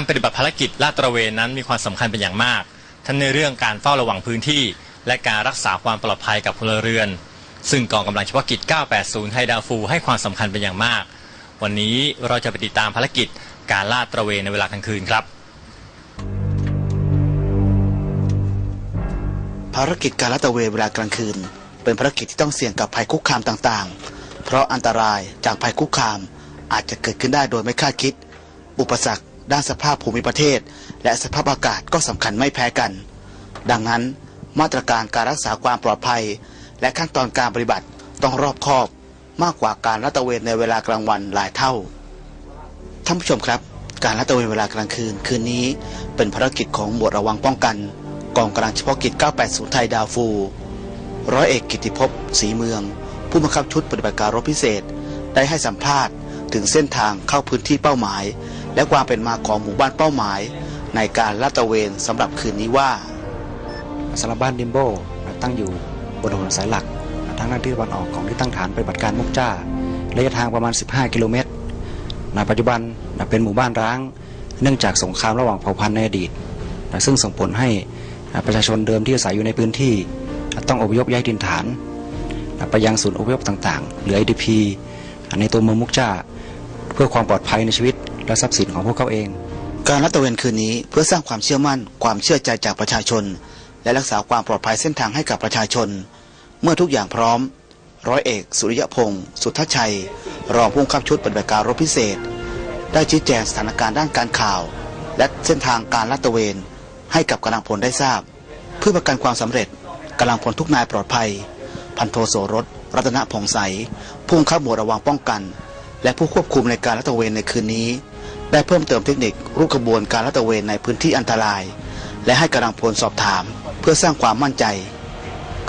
การปฏิบัติภารกิจลาดตระเวนนั้นมีความสำคัญเป็นอย่างมาก ทั้งในเรื่องการเฝ้าระวังพื้นที่ และการรักษาความปลอดภัยกับพลเรือน ซึ่งกองกำลังเฉพาะกิจ 980ไทยดาฟู ให้ความสำคัญเป็นอย่างมาก วันนี้เราจะไปติดตามภารกิจการลาดตระเวนในเวลากลางคืนครับ ภารกิจการลาดตระเวนเวลากลางคืน เป็นภารกิจที่ต้องเสี่ยงกับภัยคุกคามต่างๆ เพราะอันตรายจากภัยคุกคามอาจจะเกิดขึ้นได้โดยไม่คาดคิด อุปสรรค ด้านสภาพภูมิประเทศ และสภาพอากาศก็สำคัญไม่แพ้กัน ดังนั้น มาตรการการรักษาความปลอดภัย และขั้นตอนการปฏิบัติต้องรอบคอบมากกว่าการลาดตระเวนในเวลากลางวันหลายเท่า ท่านผู้ชมครับ การลาดตระเวนเวลากลางคืนคืนนี้ เป็นภารกิจของหมวดระวังป้องกัน กองกำลังเฉพาะกิจ 980 ไทยดาวฟู ร้อยเอกกิติภพศรีเมือง ผู้บังคับชุดปฏิบัติการรบพิเศษ ได้ให้สัมภาษณ์ถึงเส้นทางเข้าพื้นที่เป้าหมาย และความเป็นมาของหมู่บ้านเป้าหมาย ในการลาดตระเวนสำหรับคืนนี้ว่าสำหรับบ้านดิมโบตั้งอยู่บนถนนสายหลักทางด้านที่ตะวันออกของที่ตั้งฐานปฏิบัติการมุกจ้าระยะทางประมาณ 15 กิโลเมตรนปัจจุบันเป็นหมู่บ้านร้าง เนื่องจากสงครามระหว่างเผ่าพันธุ์ในอดีต ซึ่งส่งผลให้ประชาชนเดิมที่อาศัยอยู่ในพื้นที่ ต้องอพยพย้ายถิ่นฐาน ไปยังศูนย์อพยพต่างๆ หรือ IDP ในตัวเมืองมุกจ้า เพื่อความปลอดภัยในชีวิต และทรัพย์สินของพวกเขาเอง การลาดตระเวนคืนนี้เพื่อสร้างความเชื่อมั่น ความเชื่อใจจากประชาชน และรักษาความปลอดภัยเส้นทางให้กับประชาชน เมื่อทุกอย่างพร้อม ร้อยเอก สุริยพงศ์สุทธชัย รองผู้บังคับชุดปฏิบัติการรบพิเศษ ได้ชี้แจงสถานการณ์ด้านการข่าว และเส้นทางการลาดตระเวน ให้กับกำลังพลได้ทราบ เพื่อประกันความสำเร็จกำลังพลทุกนายปลอดภัย พันโทโสรสรัตนผ่องใสผู้บังคับหมวดระวังป้องกัน และผู้ควบคุมในการลาดตระเวนในคืนนี้ ได้เพิ่มเติมเทคนิครูปขบวนการลาดตระเวนในพื้นที่อันตราย และให้กำลังพลสอบถาม เพื่อสร้างความมั่นใจ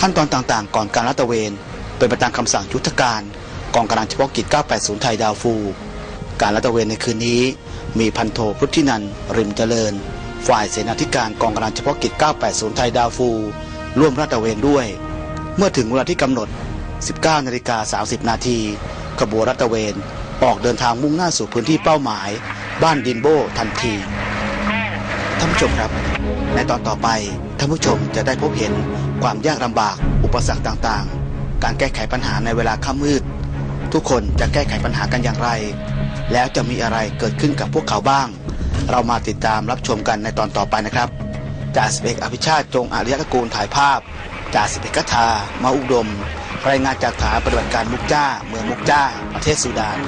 ขั้นตอนต่างๆ ก่อนการลาดตระเวน เป็นไปตามคำสั่งยุทธการกองกำลังเฉพาะกิจ 980 ไทยดาวฟู การลาดตระเวนในคืนนี้ มีพันโทพุทธินันริมเจริญ ฝ่ายเสนาธิการกองกำลังเฉพาะกิจ 980 ไทยดาวฟู ร่วมลาดตระเวนด้วย เมื่อถึงเวลาที่กำหนด 19นาฬิกา30 นาทีขบวนลาดตระเวน ออกเดินทางมุ่งหน้าสู่พื้นที่เป้าหมาย บ้านดินโบทันทีท่านผู้ชมครับ ในตอนต่อไปท่านผู้ชมจะได้พบเห็นความยากลำบาก อุปสรรคต่างๆ การแก้ไขปัญหาในเวลาค่ำมืด ทุกคนจะแก้ไขปัญหากันอย่างไร แล้วจะมีอะไรเกิดขึ้นกับพวกเขาบ้าง เรามาติดตามรับชมกันในตอนต่อไปนะครับจ่าสิบเอกอภิชาติจงอาริยตระกูลถ่ายภาพจ่าสิบเอกกทามาอุดม รายงานจากฐานปฏิบัติการมุกจ้า เมืองมุกจ้า ประเทศสุดาน